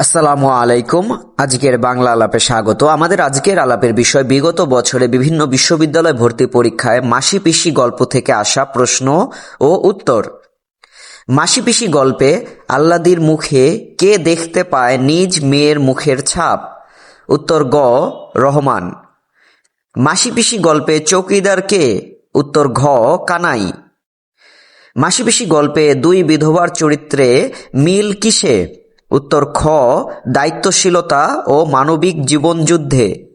আসসালামু আলাইকুম। আজকের বাংলা আলাপে স্বাগত। আমাদের আজকের আলাপের বিষয়, বিগত বছরে বিভিন্ন বিশ্ববিদ্যালয় ভর্তি পরীক্ষায় মাসি পিসি গল্প থেকে আসা প্রশ্ন ও উত্তর। মাসি পিসি গল্পে আল্লাদির মুখে কে দেখতে পায় নিজ মেয়ের মুখের ছাপ? উত্তর গ, রহমান। মাসি পিসি গল্পে চৌকিদার কে? উত্তর ঘ, কানাই। মাসি পিসি গল্পে দুই বিধবার চরিত্রে মিল কিসে? উত্তর, খ, দায়িত্বশীলতা ও মানবিক জীবনযুদ্ধে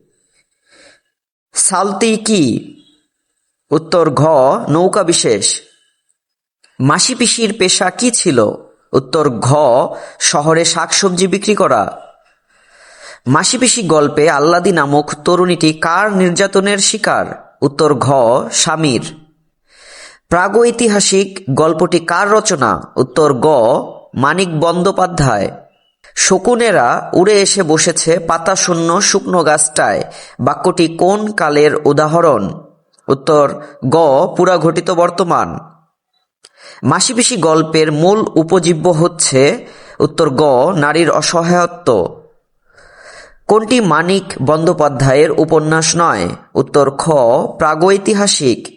সালতি কি? উত্তর, ঘ, নৌকা বিশেষ। মাসি পিসির পেশা কি ছিল? উত্তর, ঘ, শহরে শাকসবজি বিক্রি করা। মাসি পিসি গল্পে আল্লাদি নামক তরুণীটি কার নির্যাতনের শিকার? উত্তর, ঘ, স্বামীর। প্রাগৈতিহাসিক গল্পটি কার রচনা? উত্তর, গ, মানিক বন্দ্যোপাধ্যায়। শকুনেরা উড়ে এসে বসেছে পাতাশূন্য শুকনো গাছটায়। বাক্যটি কোন কালের উদাহরণ? উত্তর, গ পুরাঘটিত বর্তমান। মাসিপিসি গল্পের মূল উপজীব্য হচ্ছে, উত্তর, গ, নারীর অসহায়ত্ব। কোনটি মানিক বন্দ্যোপাধ্যায়ের উপন্যাস নয়? উত্তর, খ, প্রাগৈতিহাসিক।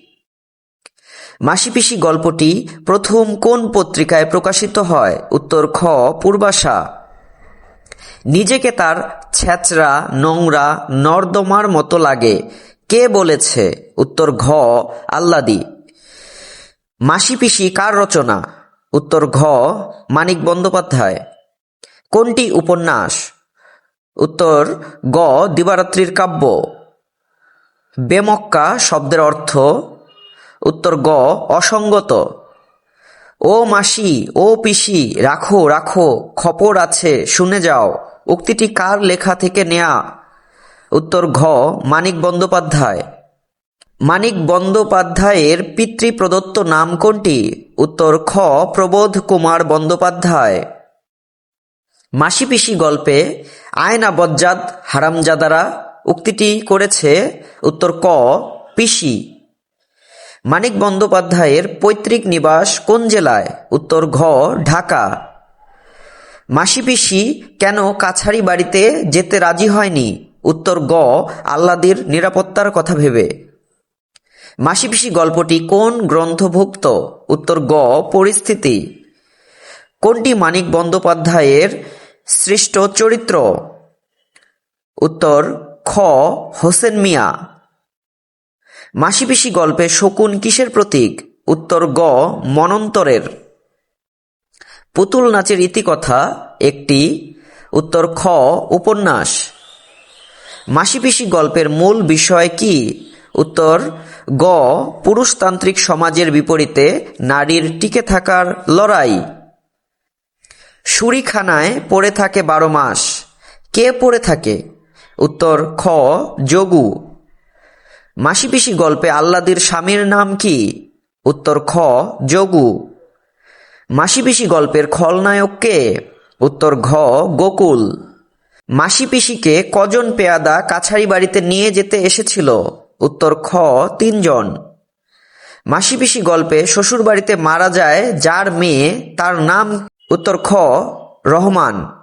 মাসিপিসি গল্পটি প্রথম কোন পত্রিকায় প্রকাশিত হয়? উত্তর, খ, পূর্বাশা। নিজেকে তার ছ্যাচরা নোংরা, নর্দমার মতো লাগে। কে বলেছে? উত্তর ঘ, আল্লাদি। মাসিপিসি কার রচনা? উত্তর ঘ, মানিক বন্দ্যোপাধ্যায়। কোনটি উপন্যাস? উত্তর গ, দিবারাত্রির কাব্য। বেমক্কা শব্দের অর্থ? উত্তর গ, অসঙ্গত। ও মাসি, ও পিসি, রাখো রাখো, খপর আছে, শুনে যাও। উক্তিটি কার লেখা থেকে নেয়া? উত্তর ঘ, মানিক বন্দ্যোপাধ্যায়। মানিক বন্দ্যোপাধ্যায়ের পিতৃ প্রদত্ত নাম কোনটি? উত্তর খ, প্রবোধ কুমার বন্দ্যোপাধ্যায়। মাসি পিসি গল্পে আয়না বজ্জাত হারামজাদারা উক্তিটি করেছে, উত্তর ক, পিসি। মানিক বন্দ্যোপাধ্যায়ের পৈতৃক নিবাস কোন জেলায়? উত্তর ঘ, ঢাকা। মাসি পিসি কেন কাছারি বাড়িতে যেতে রাজি হয়নি? উত্তর গ আল্লাদির নিরাপত্তার কথা ভেবে। মাসি পিসি গল্পটি কোন গ্রন্থভুক্ত? উত্তর গ, পরিস্থিতি। কোনটি মানিক বন্দ্যোপাধ্যায়ের সৃষ্ট চরিত্র? উত্তর খ, হোসেন মিয়া। মাসিপিসি গল্পে শকুন কিসের প্রতীক? উত্তর গ, মনন্তরের। পুতুল নাচের ইতিকথা একটি উত্তর খ, উপন্যাস। মাসিপিসি গল্পের মূল বিষয় কি? উত্তর, গ, পুরুষতান্ত্রিক সমাজের বিপরীতে নারীর টিকে থাকার লড়াই। সুরিখানায় পড়ে থাকে বারো মাস। কে পড়ে থাকে? উত্তর, খ, যোগু। মাসিপিসি গল্পে আল্লাদির স্বামীর নাম কি? উত্তর, খ, যোগু। মাসিপিসি গল্পের খলনায়ক কে? উত্তর ঘ, গোকুল। মাসিপিসিকে কজন পেয়াদা কাছারি বাড়িতে নিয়ে যেতে এসেছিল? উত্তর খ, তিনজন। মাসিপিসি গল্পে শ্বশুর বাড়িতে মারা যায় যার মেয়ে, তার নাম উত্তর খ, রহমান।